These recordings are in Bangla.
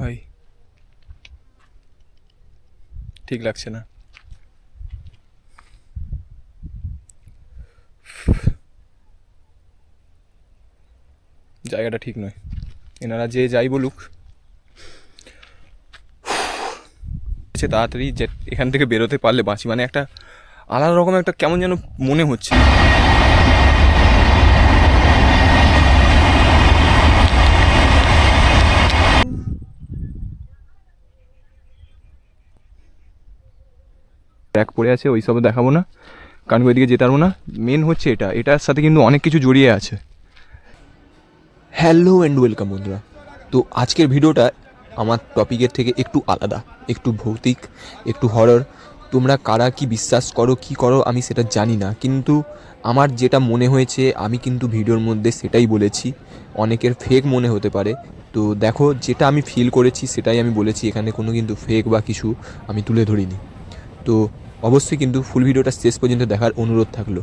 ভাই। ঠিক লাগছে না। জায়গাটা ঠিক নয়। এনারা যে যাই বলুক। তাড়াতাড়ি যে এখান থেকে বেরোতে পারলে বাঁচি। মানে একটা আলাদা রকম একটা কেমন যেন মনে হচ্ছে। ব্যাগ পড়ে আছে, ওই সব দেখাবো না। কারণ ওইদিকে যেতে পারব না। মেন হচ্ছে এটা। এটার সাথে কিন্তু অনেক কিছু জড়িয়ে আছে। হ্যালো অ্যান্ড ওয়েলকাম বন্ধুরা। তো আজকের ভিডিওটা আমার টপিকের থেকে একটু আলাদা, একটু ভৌতিক, একটু হরর তোমরা কারা কি বিশ্বাস করো, কি করো, আমি সেটা জানি না। কিন্তু আমার যেটা মনে হয়েছে, আমি কিন্তু ভিডিওর মধ্যে সেটাই বলেছি। অনেকের ফেক মনে হতে পারে। তো দেখো, যেটা আমি ফিল করেছি, সেটাই আমি বলেছি। এখানে কোনো কিন্তু ফেক বা কিছু আমি তুলে ধরিনি। তো অবশ্যই কিন্তু ফুল ভিডিওটা শেষ পর্যন্ত দেখার অনুরোধ থাকল।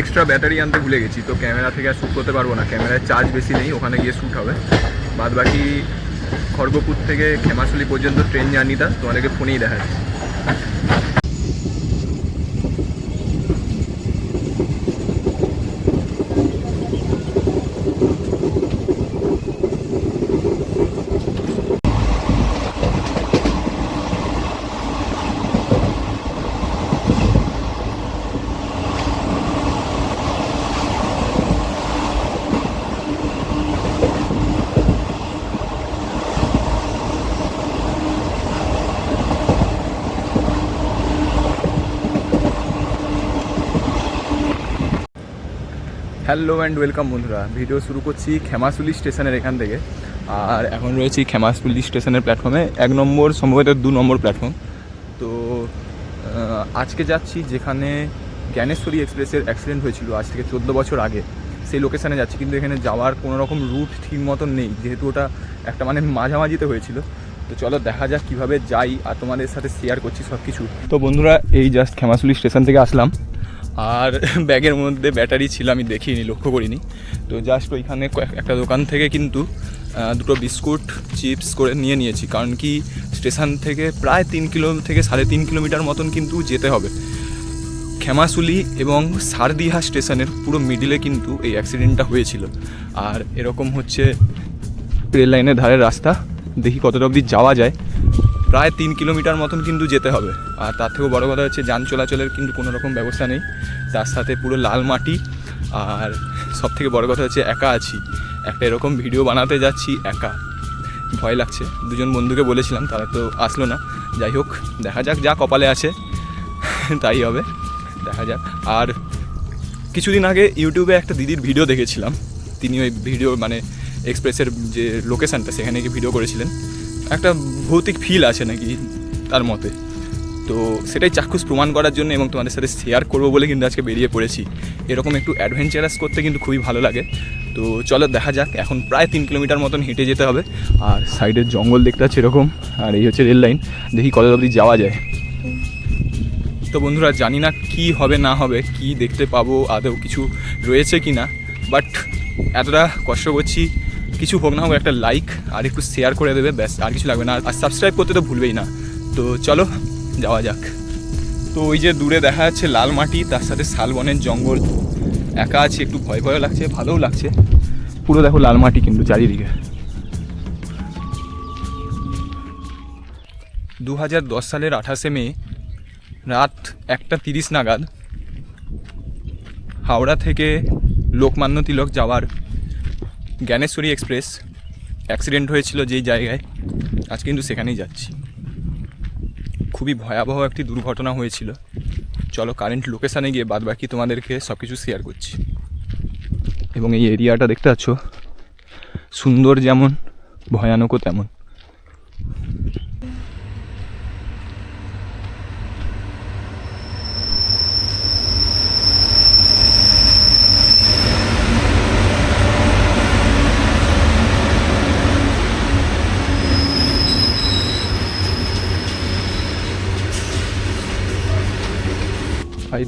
এক্সট্রা ব্যাটারি আনতে ভুলে গেছি, তো ক্যামেরা থেকে আর শ্যুট করতে পারব না। ক্যামেরায় চার্জ বেশি নেই, ওখানে গিয়ে শ্যুট হবে। বাদ বাকি খড়গপুর থেকে খেমাশুলি পর্যন্ত ট্রেন জার্নিটা তোমাদেরকে ফোনেই দেখাচ্ছি। হ্যালো অ্যান্ড ওয়েলকাম বন্ধুরা। ভিডিও শুরু করছি খেমাশুলি স্টেশনের এখান থেকে। আর এখন রয়েছি খেমাশুলি স্টেশনের প্ল্যাটফর্মে। এক নম্বর, সম্ভবত দু নম্বর প্ল্যাটফর্ম। তো আজকে যাচ্ছি যেখানে জ্ঞানেশ্বরী এক্সপ্রেসের অ্যাক্সিডেন্ট হয়েছিল আজ থেকে চোদ্দ বছর আগে। সেই লোকেশানে যাচ্ছি, কিন্তু এখানে যাওয়ার কোনো রকম রুট ঠিক মতন নেই। যেহেতু ওটা একটা মানে মাঝামাঝিতে হয়েছিল। তো চলো দেখা যাক কীভাবে যাই আর তোমাদের সাথে শেয়ার করছি সব কিছু তো বন্ধুরা, এই জাস্ট খেমাশুলি স্টেশন থেকে আসলাম। আর ব্যাগের মধ্যে ব্যাটারি ছিল, আমি দেখিনি লক্ষ্য করিনি। তো জাস্ট ওইখানে একটা দোকান থেকে কিন্তু দুটো বিস্কুট, চিপস করে নিয়ে নিয়েছি। কারণ কি, স্টেশন থেকে প্রায় তিন কিলো থেকে সাড়ে তিন কিলোমিটার মতন কিন্তু যেতে হবে। খেমাশুলি এবং সারদিহা স্টেশনের পুরো মিডিলে কিন্তু এই অ্যাক্সিডেন্টটা হয়েছিল। আর এরকম হচ্ছে, রেল লাইনের ধারের রাস্তা। দেখি কতটা অবধি যাওয়া যায়। প্রায় তিন কিলোমিটার মতন কিন্তু যেতে হবে। আর তার থেকেও বড় কথা হচ্ছে, যান চলাচলের কিন্তু কোনো রকম ব্যবস্থা নেই। তার সাথে পুরো লাল মাটি। আর সব থেকে বড় কথা হচ্ছে, একা আছি। একটা এরকম ভিডিও বানাতে যাচ্ছি, একা। ভয় লাগছে। দুজন বন্ধুকে বলেছিলাম, তারা তো আসলো না। যাই হোক, দেখা যাক যা কপালে আছে, তাই হবে। দেখা যাক। আর কিছুদিন আগে ইউটিউবে একটা দিদির ভিডিও দেখেছিলাম। তিনি ওই ভিডিও মানে এক্সপ্রেসের যে লোকেশানটা, সেখানে গিয়ে ভিডিও করেছিলেন। একটা ভৌতিক ফিল আছে নাকি তার মতে? তো সেটাই চাক্ষুষ প্রমাণ করার জন্য এবং তোমাদের সাথে শেয়ার করব বলে কিন্তু আজকে বেরিয়ে পড়েছি। এরকম একটু অ্যাডভেঞ্চারাস করতে কিন্তু খুবই ভালো লাগে। তো চলো দেখা যাক, এখন প্রায় তিন কিলোমিটার মতন হেঁটে যেতে হবে। আর সাইডের জঙ্গল দেখতে পাচ্ছি এরকম, আর এই হচ্ছে রেল লাইন দেখি কলেজ অবধি যাওয়া যায়। তো বন্ধুরা, জানি না কি হবে না হবে, কি দেখতে পাবো, আদৌ কিছু রয়েছে কি না বাট এতটা কষ্ট করছি কিছু হোক না হোক, একটা লাইক আর একটু শেয়ার করে দেবে, ব্যাস, আর কিছু লাগবে না। আর সাবস্ক্রাইব করতে তো ভুলবেই না। তো চলো, যাওয়া যাক। তো ওই যে দূরে দেখা যাচ্ছে লাল মাটি, তার সাথে শালবনের জঙ্গল। একা আছে, একটু ভয় ভয়ও লাগছে, ভালোও লাগছে। পুরো দেখো লাল মাটি কিন্তু চারিদিকে। দু হাজার দশ সালের আঠাশে মে, রাত একটা তিরিশ নাগাদ, হাওড়া থেকে লোকমান্য তিলক যাওয়ার জ্ঞানেশ্বরী এক্সপ্রেস অ্যাক্সিডেন্ট হয়েছিল যেই জায়গায়, আজ কিন্তু সেখানেই যাচ্ছি। খুবই ভয়াবহ একটি দুর্ঘটনা হয়েছিল। চলো কারেন্ট লোকেশানে গিয়ে বাদবাকি তোমাদেরকে সব কিছু শেয়ার করছি। এবং এই এরিয়াটা দেখতে পাচ্ছ, সুন্দর যেমন, ভয়ানকও তেমন।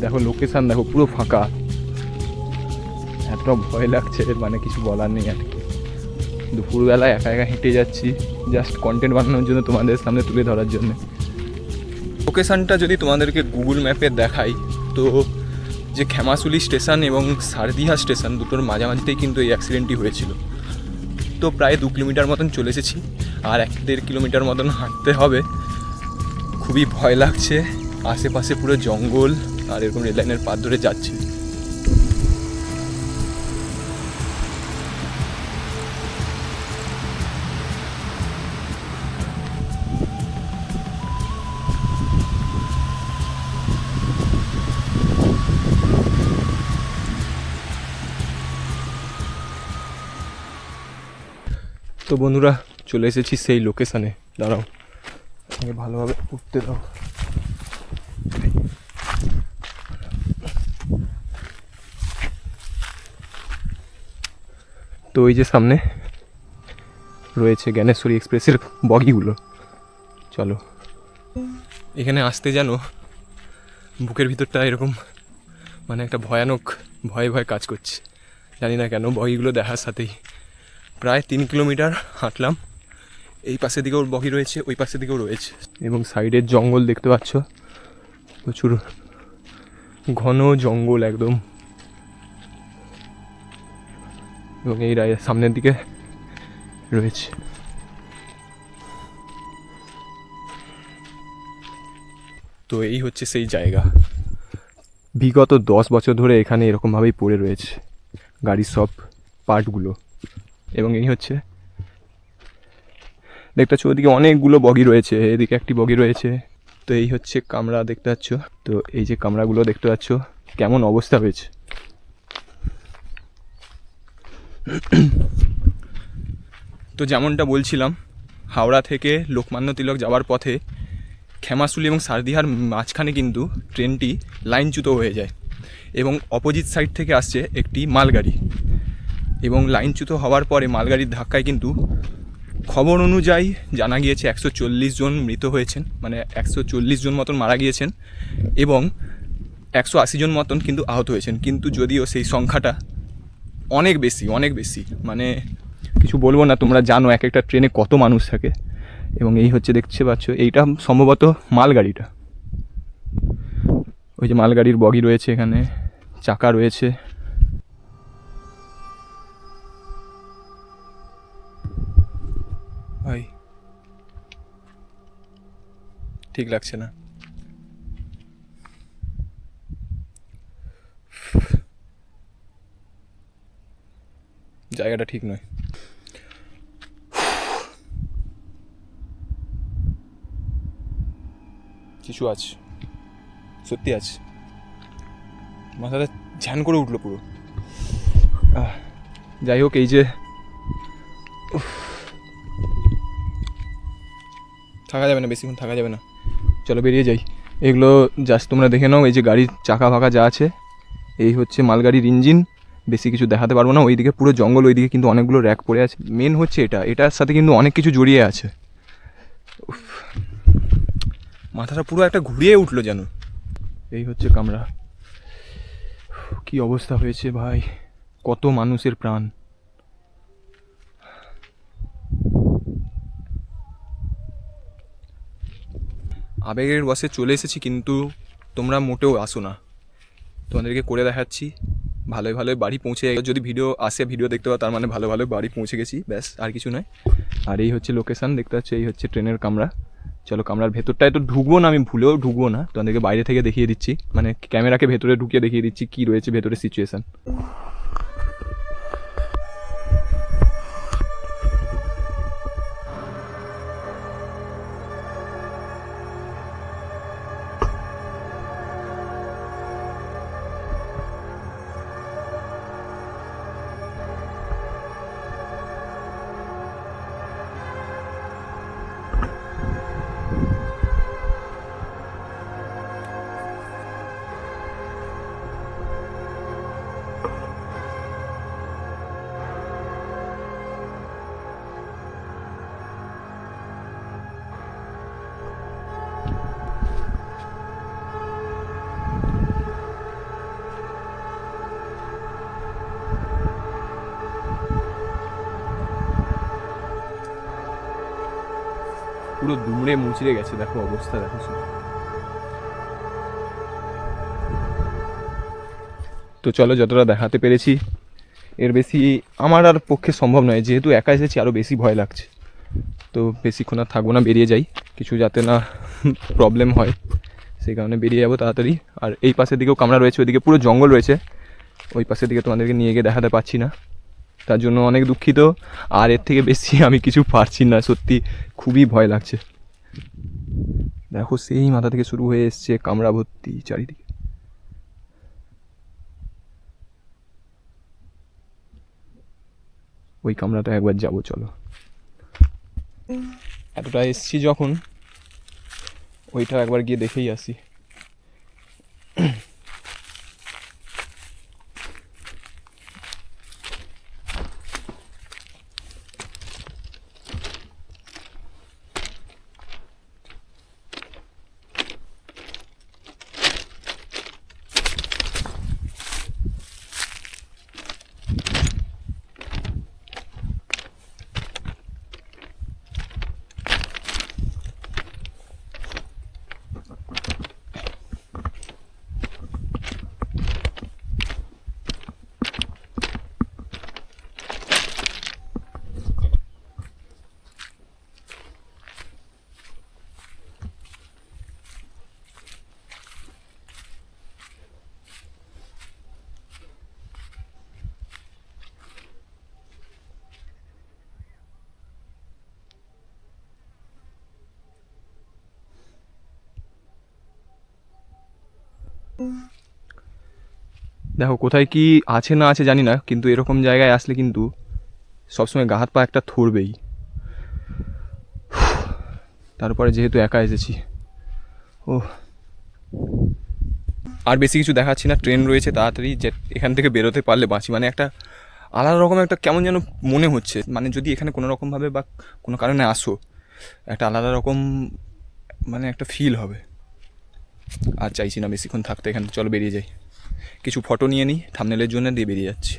দেখো লোকেশান দেখো, পুরো ফাঁকা। এত ভয় লাগছে মানে কিছু বলার নেই আর কি। দুপুরবেলা একা একা হেঁটে যাচ্ছি জাস্ট কন্টেন্ট বানানোর জন্য তোমাদের সামনে তুলে ধরার জন্য। লোকেশানটা যদি তোমাদেরকে গুগল ম্যাপে দেখাই, তো যে খেমাশুলি স্টেশন এবং সারদিহা স্টেশন দুটোর মাঝামাঝিতেই কিন্তু এই অ্যাক্সিডেন্টটি হয়েছিল। তো প্রায় দু কিলোমিটার মতন চলে এসেছি, আর এক দেড় কিলোমিটার মতন হাঁটতে হবে। খুবই ভয় লাগছে, আশেপাশে পুরো জঙ্গল আর এরকম রেল লাইনের পাত ধরে যাচ্ছি। তো বন্ধুরা, চলে এসেছি সেই লোকেশানে দাঁড়াও, আমাকে ভালোভাবে উঠতে দাও। তো ওই যে সামনে রয়েছে জ্ঞানেশ্বরী এক্সপ্রেসের বগিগুলো। চলো। এখানে আসতে জানো বুকের ভিতরটা এরকম মানে একটা ভয়ানক, ভয়ে ভয়ে কাজ করছে। জানি না কেন বগিগুলো দেখার সাথেই। প্রায় তিন কিলোমিটার হাঁটলাম। এই পাশের দিকেও বগি রয়েছে, ওই পাশের দিকেও রয়েছে। এবং সাইডের জঙ্গল দেখতে পাচ্ছ। প্রচুর ঘন জঙ্গল একদম। এবং এই রায় সামনের দিকে রয়েছে। তো এই হচ্ছে সেই জায়গা। বিগত দশ বছর ধরে এখানে এরকমভাবেই পড়ে রয়েছে গাড়ির সব পার্টগুলো। এবং এই হচ্ছে দেখতে পাচ্ছ, ওদিকে অনেকগুলো বগি রয়েছে, এদিকে একটি বগি রয়েছে। তো এই হচ্ছে কামরা, দেখতে পাচ্ছ? তো এই যে কামরাগুলো, দেখতে পাচ্ছ, কেমন অবস্থা হয়েছে। তো যেমনটা বলছিলাম, হাওড়া থেকে লোকমান্য তিলক যাওয়ার পথে খেমাশুলি এবং সারদিহার মাঝখানে কিন্তু ট্রেনটি লাইনচ্যুত হয়ে যায় এবং অপোজিট সাইড থেকে আসছে একটি মালগাড়ি এবং লাইনচ্যুত হওয়ার পরে মালগাড়ির ধাক্কায় কিন্তু খবর অনুযায়ী জানা গিয়েছে একশো চল্লিশ জন মৃত হয়েছেন মানে একশো চল্লিশ জন মতন মারা গিয়েছেন এবং একশো আশি জন মতন কিন্তু আহত হয়েছেন। কিন্তু যদিও সেই সংখ্যাটা অনেক বেশি অনেক বেশি। মানে কিছু বলব না, তোমরা জানো এক একটা ট্রেনে কত মানুষ থাকে। এবং এই হচ্ছে দেখতে পাচ্ছ, এইটা সম্ভবত মালগাড়িটা। ওই যে মালগাড়ির বগি রয়েছে এখানে, চাকা রয়েছে। ভাই, ঠিক লাগছে না। জায়গাটা ঠিক নয়। কিছু আছে। সত্যি আছে। মাথাটা ঝ্যান করে উঠল পুরো। যাই হোক এই যে। থাকা যাবে না বেশিক্ষণ থাকা যাবে না। চলো বেরিয়ে যাই। এগুলো জাস্ট তোমরা দেখে নাও এই যে গাড়ির চাকা ফাঁকা যা আছে এই হচ্ছে মালগাড়ির ইঞ্জিন। বেশি কিছু দেখাতে পারব না। ওইদিকে পুরো জঙ্গল ওইদিকে কিন্তু অনেকগুলো র্যাক পড়ে আছে। মেন হচ্ছে এটা। এটার সাথে কিন্তু অনেক কিছু জড়িয়ে আছে। উফ, মাথাটা পুরো একটা ঘুরিয়ে উঠল যেন। এই হচ্ছে কামরা। কি অবস্থা হয়েছে ভাই? কত মানুষের প্রাণ। আবেগের বসে চলে এসেছি কিন্তু তোমরা মোটেও আসো না। তোমাদেরকে করে দেখাচ্ছি। ভালোই ভালোই বাড়ি পৌঁছে যদি ভিডিও আসে, ভিডিও দেখতে পাও, তার মানে ভালো ভালো বাড়ি পৌঁছে গেছি, ব্যাস, আর কিছু নয়। আর এই হচ্ছে লোকেশান দেখতে পাচ্ছি, এই হচ্ছে ট্রেনের কামরা। চলো, কামরার ভেতরটায় তো ঢুকবো না, আমি ভুলেও ঢুকবো না। তোমাদেরকে বাইরে থেকে দেখিয়ে দিচ্ছি। মানে ক্যামেরাকে ভেতরে ঢুকিয়ে দেখিয়ে দিচ্ছি, কী রয়েছে ভেতরে সিচুয়েশান পুরো দুমড়ে মুচড়ে গেছে, দেখো অবস্থা, দেখো। তো চলো যতটা দেখাতে পেরেছি, এর বেশি আমার আর পক্ষে সম্ভব নয়, যেহেতু একা এসেছি আরও বেশি ভয় লাগছে। তো বেশিক্ষণ আর থাকব না, বেরিয়ে যাই। কিছু যাতে না প্রবলেম হয়, সেই কারণে বেরিয়ে যাব তাড়াতাড়ি। আর এই পাশের দিকেও কামরা রয়েছে, ওইদিকে পুরো জঙ্গল রয়েছে। ওই পাশের দিকে তোমাদেরকে নিয়ে গিয়ে দেখাতে পারছি না। তার জন্য অনেক দুঃখিত। আর এর থেকে বেশি আমি কিছু পারছি না, সত্যি খুবই ভয় লাগছে। দেখো, সেই মাথা থেকে শুরু হয়ে এসছে কামড়া ভর্তি চারিদিকে। ওই কামরাটা একবার যাব, চলো। এতটা এসছি যখন, ওইটা একবার গিয়ে দেখেই আসি। দেখো, কোথায় কি আছে না আছে জানি না, কিন্তু এরকম জায়গায় আসলে কিন্তু সবসময় গা হাত পা একটা থরবেই তারপরে যেহেতু একা এসেছি ও আর বেশি কিছু দেখাচ্ছি না, ট্রেন রয়েছে, তাড়াতাড়ি যে এখান থেকে বেরোতে পারলে বাঁচি। মানে একটা আলাদা রকম একটা কেমন যেন মনে হচ্ছে মানে যদি এখানে কোনো রকমভাবে বা কোনো কারণে আসো, একটা আলাদা রকম মানে একটা ফিল হবে। আর চাইছি না বেশিক্ষণ থাকতে, এখানে চলো বেরিয়ে যাই। কিছু ফটো নিয়ে নিই থামনেলের জন্য দিয়ে বেরিয়ে যাচ্ছি।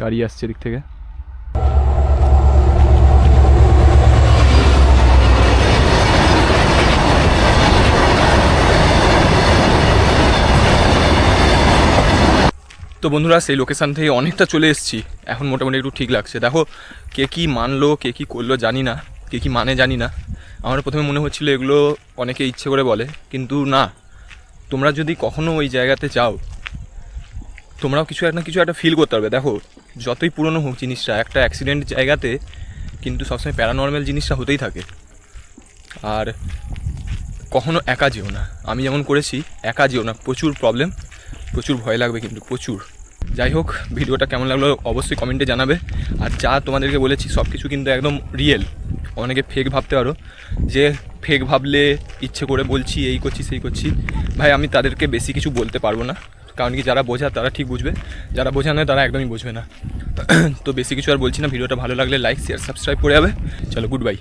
গাড়ি আসছে দিক থেকে। তো বন্ধুরা, সেই লোকেশান থেকে অনেকটা চলে এসেছি। এখন মোটামুটি একটু ঠিক লাগছে। দেখো, কে কী মানলো, কে কী করল জানি না, কে কী মানে জানি না। আমার প্রথমে মনে হচ্ছিল এগুলো অনেকে ইচ্ছে করে বলে, কিন্তু না। তোমরা যদি কখনো ওই জায়গাতে যাও, তোমরাও কিছু একটা কিছু একটা ফিল করতে পারবে। দেখো, যতই পুরনো হোক জিনিসটা, একটা অ্যাক্সিডেন্ট জায়গাতে কিন্তু সবসময় প্যারানর্মাল জিনিসটা হতেই থাকে। আর কখনো একা যেও না। আমি যেমন করেছি, একা যেও না। প্রচুর প্রবলেম প্রচুর ভয় লাগবে কিন্তু প্রচুর। যাই হোক, ভিডিওটা কেমন লাগল অবশ্যই কমেন্টে জানাবে। আর যা তোমাদেরকে বলেছি সব কিছু কিন্তু একদম রিয়েল অনেকে ফেক ভাবতে পারো, যে ফেক ভাবলে ইচ্ছে করে বলছি, এই করছি, সেই করছি। ভাই, আমি তাদেরকে বেশি কিছু বলতে পারব না। কারণ কি, যারা বোঝা, তারা ঠিক বুঝবে। যারা বোঝা নয় তারা একদমই বুঝবে না। তো বেশি কিছু আর বলছি না। ভিডিওটা ভালো লাগলে লাইক শেয়ার সাবস্ক্রাইব করে যাবে। চলো গুড বাই